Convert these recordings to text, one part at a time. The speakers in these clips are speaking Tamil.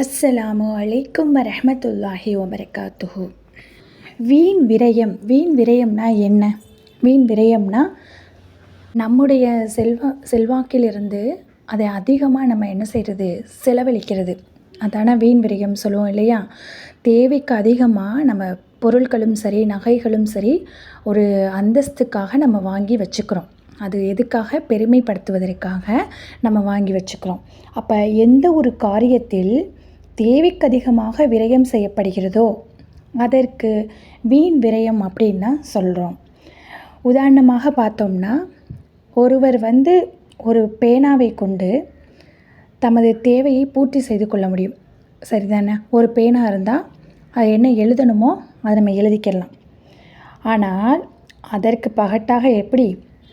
அஸ்ஸலாமு அலைக்கும் வரமத்துல்லாஹி வபரகாத்துஹு. வீண் விரயம் வீண் விரயம்னா என்ன? வீண் விரயம்னா நம்முடைய செல்வா செல்வாக்கிலிருந்து அதை அதிகமாக நம்ம என்ன செய்கிறது செலவழிக்கிறது. அதான வீண் விரயம் சொல்லுவோம் இல்லையா? தேவைக்கு அதிகமாக நம்ம பொருட்களும் சரி நகைகளும் சரி ஒரு அந்தஸ்துக்காக நம்ம வாங்கி வச்சுக்கிறோம். அது எதுக்காக? பெருமைப்படுத்துவதற்காக நம்ம வாங்கி வச்சுக்கிறோம். அப்போ எந்த ஒரு காரியத்தில் தேவைக்கு அதிகமாக விரயம் செய்யப்படுகிறதோ அதற்கு வீண் விரயம் அப்படின்னு தான் சொல்கிறோம் உதாரணமாக பார்த்தோம்னா ஒருவர் வந்து ஒரு பேனாவை கொண்டு தமது தேவையை பூர்த்தி செய்து கொள்ள முடியும். சரிதானே? ஒரு பேனா இருந்தால் அது என்ன எழுதணுமோ அதை நம்ம எழுதிக்கலாம். ஆனால் அதற்கு பகட்டாக எப்படி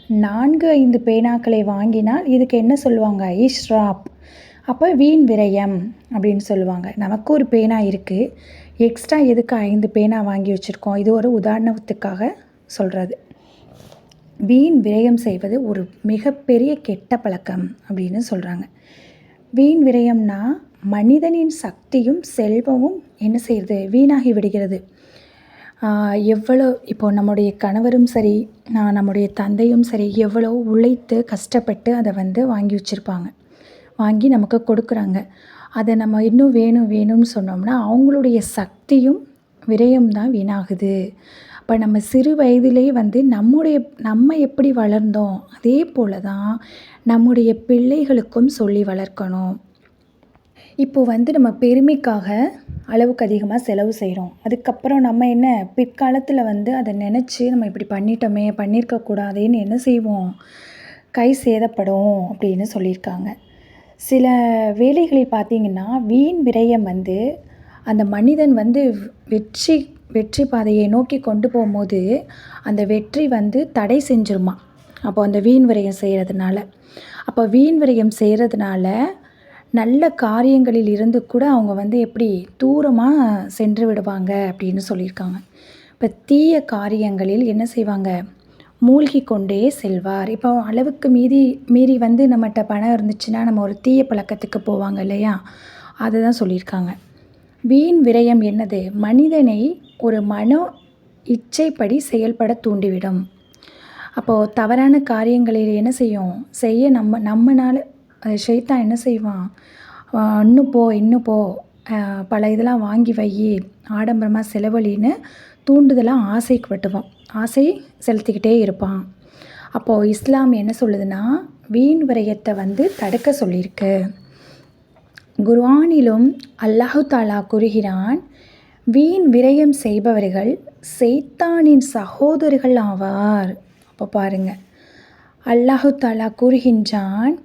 நான்கு ஐந்து பேனாக்களை வாங்கினால் இதுக்கு என்ன சொல்லுவாங்க? இஷ்ராப் அப்போ வீண் விரயம் அப்படின்னு சொல்லுவாங்க. நமக்கு ஒரு பேனா இருக்குது எக்ஸ்ட்ரா எதுக்கு ஐந்து பேனா வாங்கி வச்சுருக்கோம்? இது ஒரு உதாரணத்துக்காக சொல்கிறது வீண் விரயம் செய்வது ஒரு மிகப்பெரிய கெட்ட பழக்கம் அப்படின்னு சொல்கிறாங்க வீண் விரயம்னா மனிதனின் சக்தியும் செல்வமும் என்ன செய்கிறது வீணாகி விடுகிறது. எவ்வளோ இப்போ நம்முடைய கணவரும் சரி நம்முடைய தந்தையும் சரி எவ்வளோ உழைத்து கஷ்டப்பட்டு அதை வந்து வாங்கி வச்சுருப்பாங்க. வாங்கி நமக்கு கொடுக்குறாங்க. அதை நம்ம இன்னும் வேணும் வேணும்னு சொன்னோம்னா அவங்களுடைய சக்தியும் விரயம் தான் வீணாகுது. அப்போ நம்ம சிறு வயதிலேயே வந்து நம்முடைய நம்ம எப்படி வளர்ந்தோம் அதே போல் தான் நம்முடைய பிள்ளைகளுக்கும் சொல்லி வளர்க்கணும். இப்போ வந்து நம்ம பெருமைக்காக அளவுக்கு அதிகமாக செலவு செய்கிறோம் அதுக்கப்புறம் நம்ம என்ன பிற்காலத்தில் வந்து அதை நினச்சி நம்ம இப்படி பண்ணிட்டோமே பண்ணியிருக்கக்கூடாதேன்னு என்ன செய்வோம்? கை சேதப்படும் அப்படின்னு சொல்லியிருக்காங்க. சில வேலைகளில் பார்த்தீங்கன்னா வீண் விரயம் வந்து அந்த மனிதன் வந்து வெற்றி வெற்றி பாதையை நோக்கி கொண்டு போகும்போது அந்த வெற்றி வந்து தடை செஞ்சிருமா? அப்போ அந்த வீண் விரயம் செய்கிறதுனால அப்போ வீண் விரயம் செய்கிறதுனால நல்ல காரியங்களில் இருந்து கூட அவங்க வந்து எப்படி தூரமாக சென்று விடுவாங்க அப்படின்னு சொல்லியிருக்காங்க. இப்போ தீய காரியங்களில் என்ன செய்வாங்க? மூழ்கி கொண்டே செல்வார். இப்போ அளவுக்கு மீறி மீறி வந்து நம்மகிட்ட பணம் இருந்துச்சுன்னா நம்ம ஒரு தீய பழக்கத்துக்கு போவாங்க இல்லையா? அதை தான் சொல்லியிருக்காங்க. வீண் விரயம் என்னது? மனிதனை ஒரு மன இச்சைப்படி செயல்பட தூண்டிவிடும். அப்போது தவறான காரியங்களில் என்ன செய்யும்? செய்ய நம்ம நம்மனால் ஷெய்தா என்ன செய்வான்? இன்னும் போ இன்னும் போ பல இதெல்லாம் வாங்கி வை ஆடம்பரமாக செலவழின்னு தூண்டுதலாக ஆசைக்கு வெட்டுவான். ஆசை செலுத்திக்கிட்டே இருப்பான். அப்போது இஸ்லாம் என்ன சொல்லுதுன்னா வீண் விரயத்தை வந்து தடுக்க சொல்லியிருக்கு. குர்ஆனிலும் அல்லாஹு தாலா கூறுகிறான் வீண் விரயம் செய்பவர்கள் செய்தானின் சகோதரர்கள் ஆவார். அப்போ பாருங்கள் அல்லாஹு தாலா கூறுகின்றான்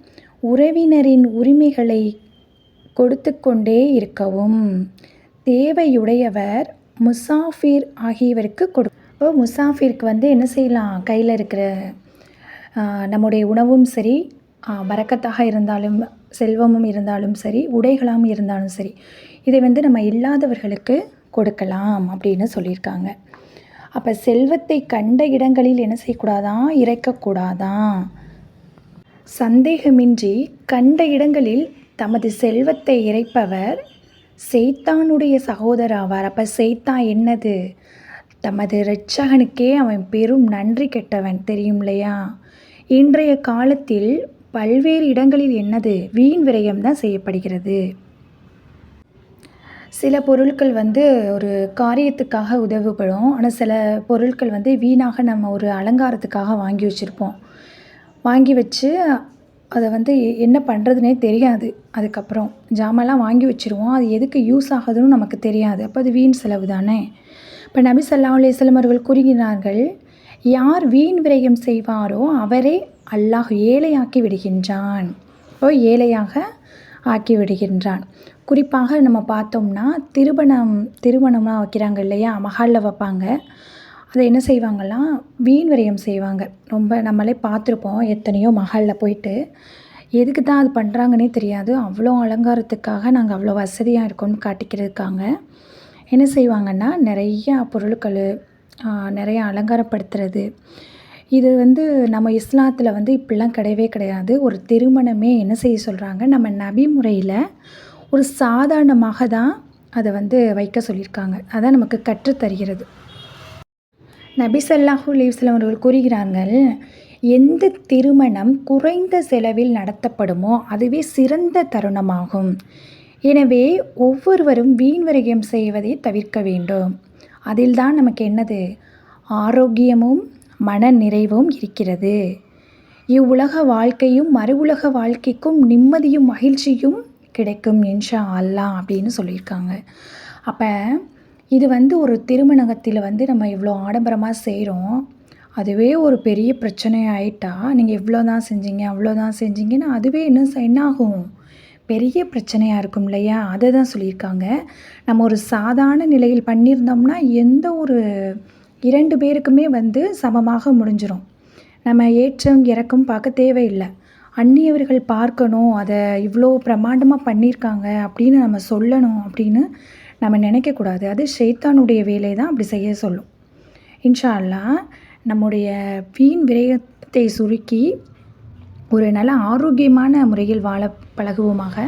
உறவினரின் உரிமைகளை கொடுத்து கொண்டே இருக்கவும் தேவையுடையவர் முசாஃபிர் ஆகியவருக்கு கொடு இப்போ முசாஃபிற்கு வந்து என்ன செய்யலாம்? கையில் இருக்கிற நம்முடைய உணவும் சரி வரக்கத்தாக இருந்தாலும் செல்வமும் இருந்தாலும் சரி உடைகளாகவும் இருந்தாலும் சரி இதை வந்து நம்ம இல்லாதவர்களுக்கு கொடுக்கலாம் அப்படின்னு சொல்லியிருக்காங்க. அப்போ செல்வத்தை கண்ட இடங்களில் என்ன செய்யக்கூடாதான் இறைக்கக்கூடாதான் சந்தேகமின்றி கண்ட இடங்களில் தமது செல்வத்தை இறைப்பவர் செய்தானுடைய சகோதரர் ஆவார். அப்போ செய்தான் என்னது? தமது இரட்சகனுக்கே அவன் பெரும் நன்றி கெட்டவன் தெரியும் இல்லையா? இன்றைய காலத்தில் பல்வேறு இடங்களில் என்னது? வீண் விரயம் தான் செய்யப்படுகிறது. சில பொருட்கள் வந்து ஒரு காரியத்துக்காக உதவுப்படும் ஆனால் சில பொருட்கள் வந்து வீணாக நம்ம ஒரு அலங்காரத்துக்காக வாங்கி வச்சுருப்போம். வாங்கி வச்சு அதை வந்து என்ன பண்ணுறதுனே தெரியாது. அதுக்கப்புறம் ஜாமான்லாம் வாங்கி வச்சுருவோம். அது எதுக்கு யூஸ் ஆகுதுன்னு நமக்கு தெரியாது. அப்போ அது வீண் செலவு தானே? இப்போ நபி சொல்லா அலையம் அவர்கள் கூறுகிறார்கள் யார் வீண் விரயம் செய்வாரோ அவரே அல்லாஹ் ஏழையாக்கி விடுகின்றான். ஓ ஏழையாக ஆக்கி விடுகின்றான். குறிப்பாக நம்ம பார்த்தோம்னா திருமணம் திருமணமாக வைக்கிறாங்க இல்லையா? மகாலில் வைப்பாங்க. அதை என்ன செய்வாங்கலாம் வீண் விரயம் செய்வாங்க. ரொம்ப நம்மளே பார்த்துருப்போம் எத்தனையோ மகளில் போயிட்டு. எதுக்கு தான் அது பண்ணுறாங்கன்னே தெரியாது. அவ்வளோ அலங்காரத்துக்காக நாங்கள் அவ்வளோ வசதியாக இருக்கோம்னு காட்டிக்கிறதுக்காங்க என்ன செய்வாங்கன்னா நிறையா பொருட்கள் நிறைய அலங்காரப்படுத்துறது. இது வந்து நம்ம இஸ்லாத்தில் வந்து இப்படிலாம் கிடையவே கிடையாது. ஒரு திருமணமே என்ன செய்ய சொல்கிறாங்க நம்ம நபி முறையில் ஒரு சாதாரணமாக தான் அதை வந்து வைக்க சொல்லியிருக்காங்க. அதான் நமக்கு கற்றுத்தருகிறது. நபிசல்லாஹு ஸல்லல்லாஹு அவர்கள் கூறுகிறார்கள் எந்த திருமணம் குறைந்த செலவில் நடத்தப்படுமோ அதுவே சிறந்த தருணமாகும். எனவே ஒவ்வொருவரும் வீண் விரயம் செய்வதை தவிர்க்க வேண்டும். அதில்தான் நமக்கு என்னது? ஆரோக்கியமும் மன நிறைவும் இருக்கிறது. இவ்வுலக வாழ்க்கையும் மறு உலக வாழ்க்கைக்கும் நிம்மதியும் மகிழ்ச்சியும் கிடைக்கும் இன்ஷா அல்லாஹ் அப்படின்னு சொல்லியிருக்காங்க. அப்போ இது வந்து ஒரு திருமணத்தில் வந்து நம்ம இவ்வளோ ஆடம்பரமாக செய்கிறோம் அதுவே ஒரு பெரிய பிரச்சனையாயிட்டா நீங்கள் இவ்வளோ தான் செஞ்சீங்க அவ்வளோ தான் செஞ்சீங்கன்னா அதுவே இன்னும் என்னாகும்? பெரிய பிரச்சனையாக இருக்கும் இல்லையா? அதை தான் சொல்லியிருக்காங்க. நம்ம ஒரு சாதாரண நிலையில் பண்ணியிருந்தோம்னா எந்த ஒரு இரண்டு பேருக்குமே வந்து சமமாக முடிஞ்சிடும் நம்ம ஏற்றம் இறக்கம் பார்க்க தேவையில்லை. அந்நியவர்கள் பார்க்கணும் அதை இவ்வளோ பிரமாண்டமாக பண்ணியிருக்காங்க அப்படின்னு நம்ம சொல்லணும் அப்படின்னு நம்ம நினைக்கக்கூடாது. அது ஷெய்தானுடைய வேலை தான் அப்படி செய்ய சொல்லும். இன்ஷா அல்லாஹ் நம்முடைய வீண் விரயத்தை சுருக்கி ஒரு நல்ல ஆரோக்கியமான முறையில் வாழ பழகுவோமாக.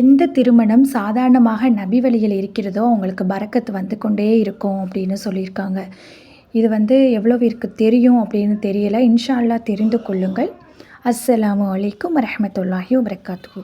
எந்த திருமணம் சாதாரணமாக நபி வழியில் இருக்கிறதோ அவங்களுக்கு பறக்கத்து வந்து கொண்டே இருக்கும் அப்படின்னு சொல்லியிருக்காங்க. இது வந்து எவ்வளோவிற்கு தெரியும் அப்படின்னு தெரியல. இன்ஷா அல்லாஹ் தெரிந்து கொள்ளுங்கள். அஸ்ஸலாமு அலைக்கும் வரமத்துல்லாஹி வரகாத்து